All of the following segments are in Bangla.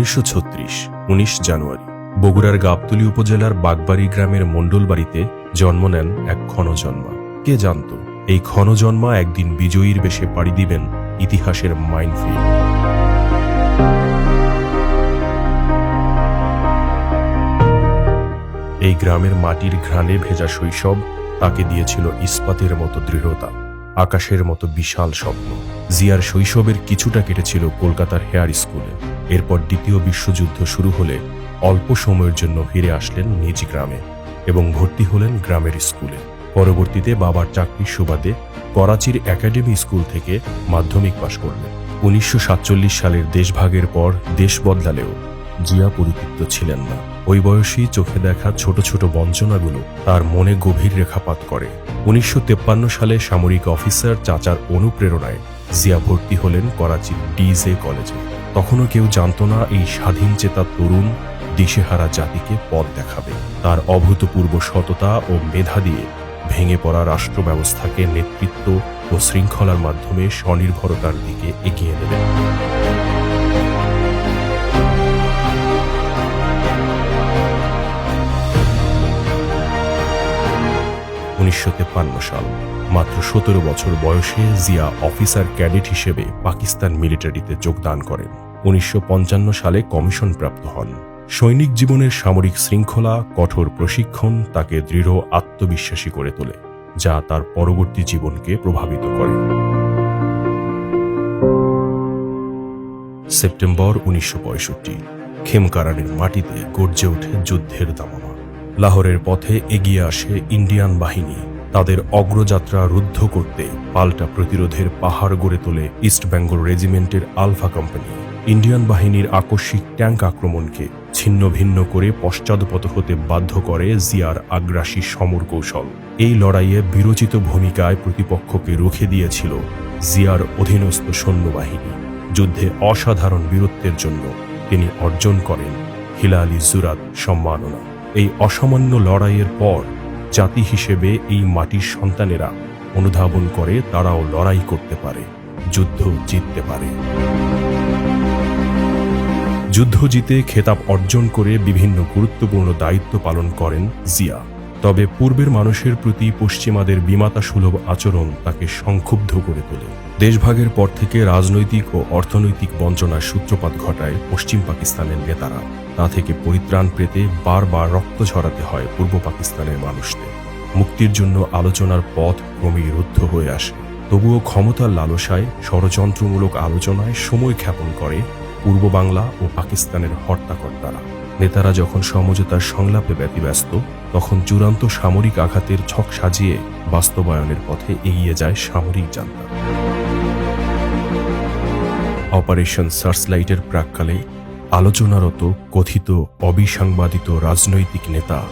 উনিশশো ছত্রিশ জানুয়ারি, বগুড়ার গাবতলী উপজেলার বাগবাড়ি গ্রামের মণ্ডলবাড়িতে জন্ম নেন এক ক্ষণজন্মা। কে জানত, এই ক্ষণজন্মা একদিন বিজয়ীর বেশে পাড়ি দিবেন ইতিহাসের মাইনফিল্ড। এই গ্রামের মাটির ঘ্রাণে ভেজা শৈশব তাকে দিয়েছিল ইস্পাতের মতো দৃঢ়তা, আকাশের মতো বিশাল স্বপ্ন। জিয়ার শৈশবের কিছুটা কেটেছিল কলকাতার হেয়ার স্কুলে। এরপর দ্বিতীয় বিশ্বযুদ্ধ শুরু হলে অল্প সময়ের জন্য ফিরে আসলেন নিজ গ্রামে এবং ভর্তি হলেন গ্রামের স্কুলে। পরবর্তীতে বাবার চাকরির সুবাদে করাচির একাডেমি স্কুল থেকে মাধ্যমিক পাশ করলেন। উনিশশো সাতচল্লিশ সালের দেশভাগের পর দেশ বদলালেও জিয়া পরিতৃপ্ত ছিলেন না। ওই বয়সী চোখে দেখা ছোট ছোট বঞ্চনাগুলো তার মনে গভীর রেখাপাত করে। উনিশশো সালে সামরিক অফিসার চাচার অনুপ্রেরণায় জিয়া ভর্তি হলেন করাচির ডিজে কলেজে। তখনও কেউ জানত না এই স্বাধীন চেতা তরুণ দিশেহারা জাতিকে পথ দেখাবে। তার অভূতপূর্ব সততা ও মেধা দিয়ে ভেঙে পড়া রাষ্ট্র ব্যবস্থাকে নেতৃত্ব ও শৃঙ্খলার মাধ্যমে স্বনির্ভরতার দিকে এগিয়ে নেবেন উনিশশো সাল। মাত্র সতেরো বছর বয়সে জিয়া অফিসার ক্যাডেট হিসেবে পাকিস্তান মিলিটারিতে যোগদান করেন। উনিশশো পঞ্চান্ন সালে কমিশন প্রাপ্ত হন। সৈনিক জীবনের সামরিক শৃঙ্খলা, কঠোর প্রশিক্ষণ তাকে দৃঢ় আত্মবিশ্বাসী করে তোলে, যা তার পরবর্তী জীবনকে প্রভাবিত করে। সেপ্টেম্বর উনিশশো পঁয়ষট্টি, খেমকারানের মাটিতে গর্জে ওঠে যুদ্ধের দামামা। লাহোরের পথে এগিয়ে আসে ইন্ডিয়ান বাহিনী। তাদের অগ্রযাত্রা রুদ্ধ করতে পাল্টা প্রতিরোধের পাহাড় গড়ে তোলে ইস্ট বেঙ্গল রেজিমেন্টের আলফা কোম্পানি। ইন্ডিয়ান বাহিনীর আকস্মিক ট্যাঙ্ক আক্রমণকে ছিন্ন ভিন্ন করে পশ্চাদপত হতে বাধ্য করে জিয়ার আগ্রাসী সমর কৌশল। এই লড়াইয়ে বিরোচিত ভূমিকায় প্রতিপক্ষকে রুখে দিয়েছিল জিয়ার অধীনস্থ সৈন্যবাহিনী। যুদ্ধে অসাধারণ বীরত্বের জন্য তিনি অর্জন করেন হিলালি জুরাত সম্মাননা। এই অসামান্য লড়াইয়ের পর জাতি হিসেবে এই মাটির সন্তানেরা অনুধাবন করে তারাও লড়াই করতে পারে, যুদ্ধ জিততে পারে। যুদ্ধ জিতে খেতাব অর্জন করে বিভিন্ন গুরুত্বপূর্ণ দায়িত্ব পালন করেন জিয়া। তবে পূর্বের মানুষের প্রতি পশ্চিমাদের বিমাতা সুলভ আচরণ তাকে সংক্ষুব্ধ করে তোলে। দেশভাগের পর থেকে রাজনৈতিক ও অর্থনৈতিক বঞ্চনার সূত্রপাত ঘটায় পশ্চিম পাকিস্তানের নেতারা। তা থেকে পরিত্রাণ পেতে বারবার রক্ত ঝরাতে হয় পূর্ব পাকিস্তানের মানুষদের। মুক্তির জন্য আলোচনার পথ ক্রমেই রুদ্ধ হয়ে আসে। তবুও ক্ষমতার লালসায় ষড়যন্ত্রমূলক আলোচনায় সময় ক্ষেপণ করে পূর্ব বাংলা ও পাকিস্তানের হর্তাকর্তারা। নেতারা যখন সমঝোতার সংলাপে ব্যতিব্যস্ত তখন চূড়ান্ত সামরিক আঘাতের ছক সাজিয়ে বাস্তবায়নের পথে এগিয়ে যায় সামরিক জান্তা অপারেশন সার্চলাইটের প্রাককালে আলোচনারত কথিত অবিসাংবাদিত রাজনৈতিক নেতা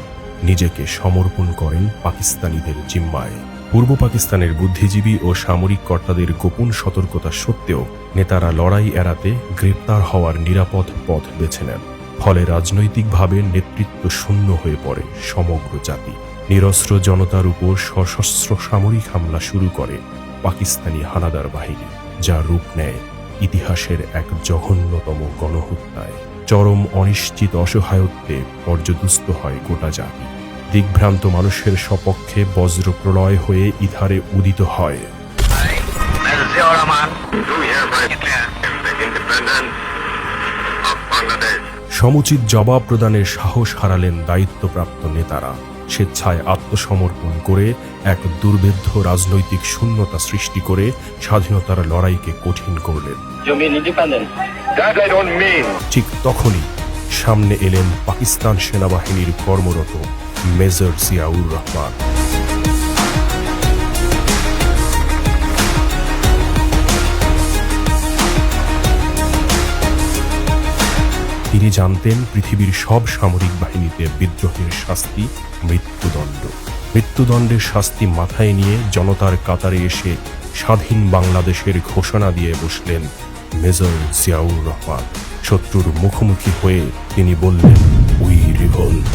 নিজেকে সমর্পণ করেন পাকিস্তানিদের জিম্মায়। পূর্ব পাকিস্তানের বুদ্ধিজীবী ও সামরিক কর্তাদের গোপন সতর্কতা সত্ত্বেও নেতারা লড়াই এড়াতে গ্রেপ্তার হওয়ার নিরাপদ পথ বেছে নেন। ফলে রাজনৈতিকভাবে নেতৃত্ব শূন্য হয়ে পড়ে সমগ্র জাতি। নিরস্ত্র জনতার উপর সশস্ত্র সামরিক হামলা শুরু করে পাকিস্তানি হানাদার বাহিনী, যা রূপ নেয় ইতিহাসের এক জঘন্যতম গণহত্যায়। চরম অনিশ্চিত অসহায়ত্বে পর্যদুস্ত হয় গোটা জাতি। দিগ্ভ্রান্ত মানুষের সপক্ষে বজ্র প্রলয় হয়ে ইথারে উদিত হয়। This সমুচিত জবাব প্রদানের সাহস হারালেন দায়িত্বপ্রাপ্ত নেতারা। স্বেচ্ছায় আত্মসমর্পণ করে এক দুর্ভেদ্য রাজনৈতিক শূন্যতা সৃষ্টি করে স্বাধীনতার লড়াইকে কঠিন করলেন. ঠিক তখনই সামনে এলেন পাকিস্তান সেনাবাহিনীর কর্মরত মেজর জিয়াউর রহমান। তিনি জানতেন পৃথিবীর সব সামরিক বাহিনীতে বিদ্রোহের শাস্তি মৃত্যুদণ্ড। মৃত্যুদণ্ডের শাস্তি মাথায় নিয়ে জনতার কাতারে এসে স্বাধীন বাংলাদেশের ঘোষণা দিয়ে বসলেন মেজর জিয়াউর রহমান। শত্রুর মুখোমুখি হয়ে তিনি বললেন, উই রিভোল্ট।